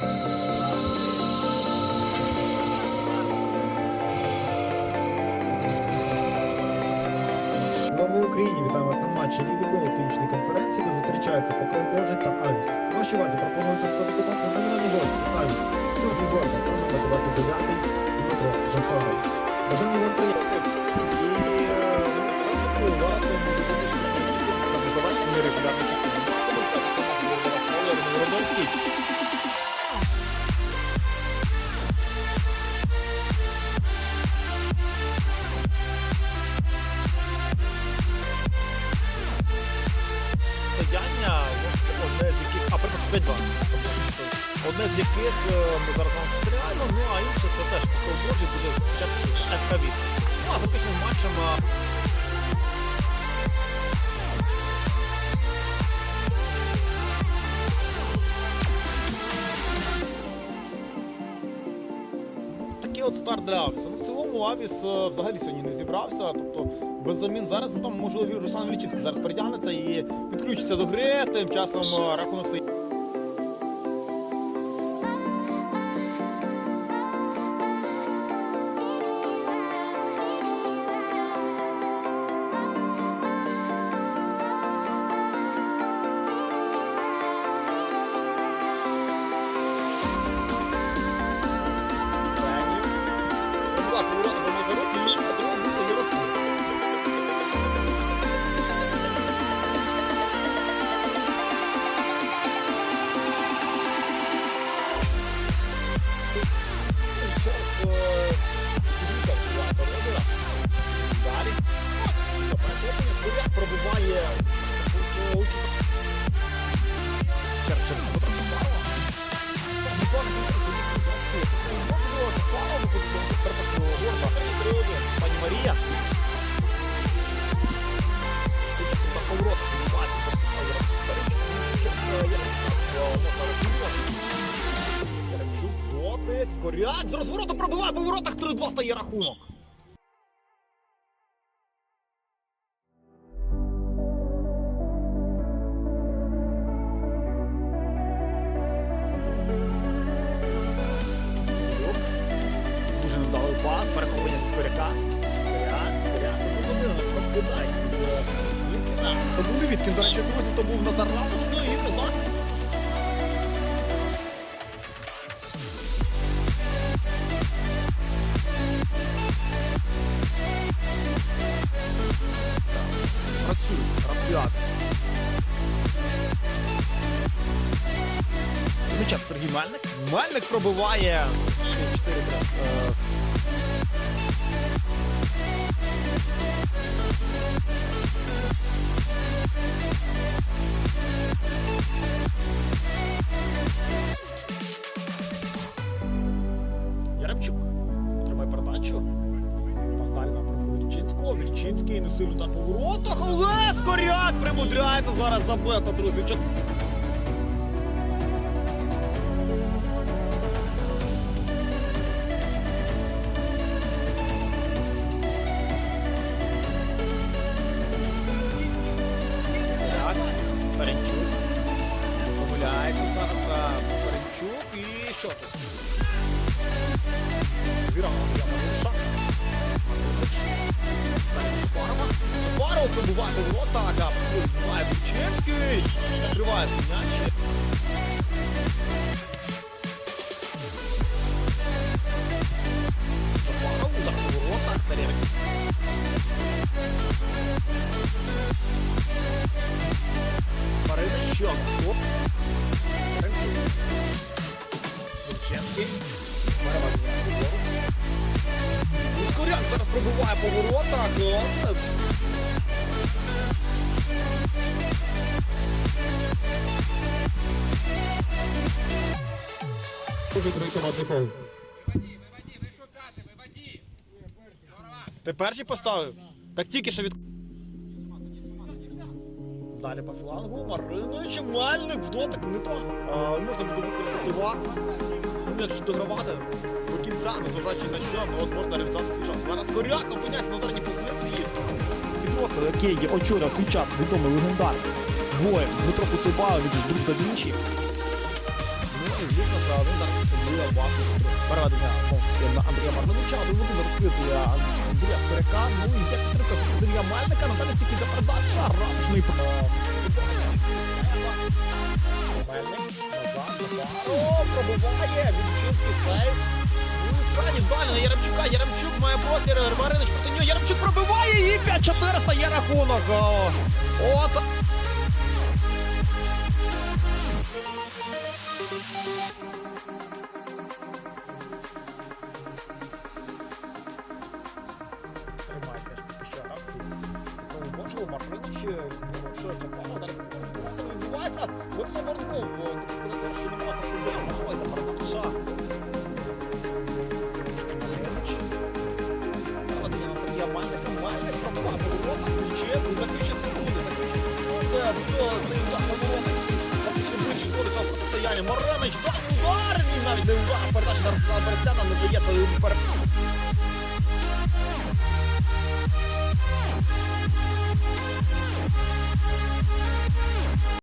Слава Україні! Вітаю вас на матчі Ліги Гол клінічної конференції, де зустрічаються Покров Божий та Авіс. Вашій увазі пропонується команди номінальні гості Авіс. Сьогодні Горда, номер 29 Дмитро Жафаров. Бажання вам приємно. 5. Одне з яких е, ми зараз вам стріляємо, ну а інше це теж по буде ФК 8 Ну а за п'ятим матчем Такий от старт для Авіса. Ну, в цілому Авіс е, взагалі сьогодні не зібрався. Тобто без замін зараз ну, там можливо Руслан Вільчицький зараз перетягнеться і підключиться до гри, тим часом е, рахунок стоїть. Марія. Поворот. З розвороту пробиває, по воротах 3-2 стає рахунок. Дуже невдалий пас, перехоплення від Скоряка. То був Невідкін, до речі, друзі, то був Назар Ратуш, ну і не Працюють, радіатор. Сергій Мельник. Мельник пробиває 4 Не сильно удар поворотах. але Скоряк примудряється зараз забити, друзі. Паренчук. Помиляється зараз а, і що. Парова пробуває поворота, а пробуває Бучинський. Накриває м'яч. Парова, удар поворота. Тарєвик. Марина Щок. Оп. Лученський. Переважно. Ускоряк зараз пробиває поворота. Клас. Дуже троєкомандний фол. Ти перший поставив? Так тільки що від. Далі по флангу. Маринич, Мельник в дотик не то. А, можна буде використати вар. М'яч догравати до кінця, незважаючи на що, ну от можна реалізувати свій час. Зараз Коряк опиняється на ударній позиції. Підроцел, який очолював свій час відомий легендар. Воїн Дмитро Куцубалович, друг да Вінчі. Ну і звісно, за Власне, переведення на Андрія Марновича, буде розкрити Андрія Скоряка. Ну і як підтримка Сергія Мельника, Наталя Сікіда передача, ратушний про. Мельник, назад, назад. О, Вінчинський сейв. Ну Сані далі на Яремчука, Яремчук має простір, Маринич проти нього, Яремчук пробиває і 5-4 стає рахунок. О, Ну, можливо, Маринич, ну, що чекаємо, далі просто відбувається. От Саварков, так сказати, що нема заходу, можливо, передача. Маринич. Проведення на Сергія Мальника, Мальник пробиває поворота, ключець, за ключі секунди, за ключі секунди, до цей удар поворота, фактично більше шкоди цього протистояння. Маринич, далі удар, він навіть не удар, передача на Берестяна не дається, перед Música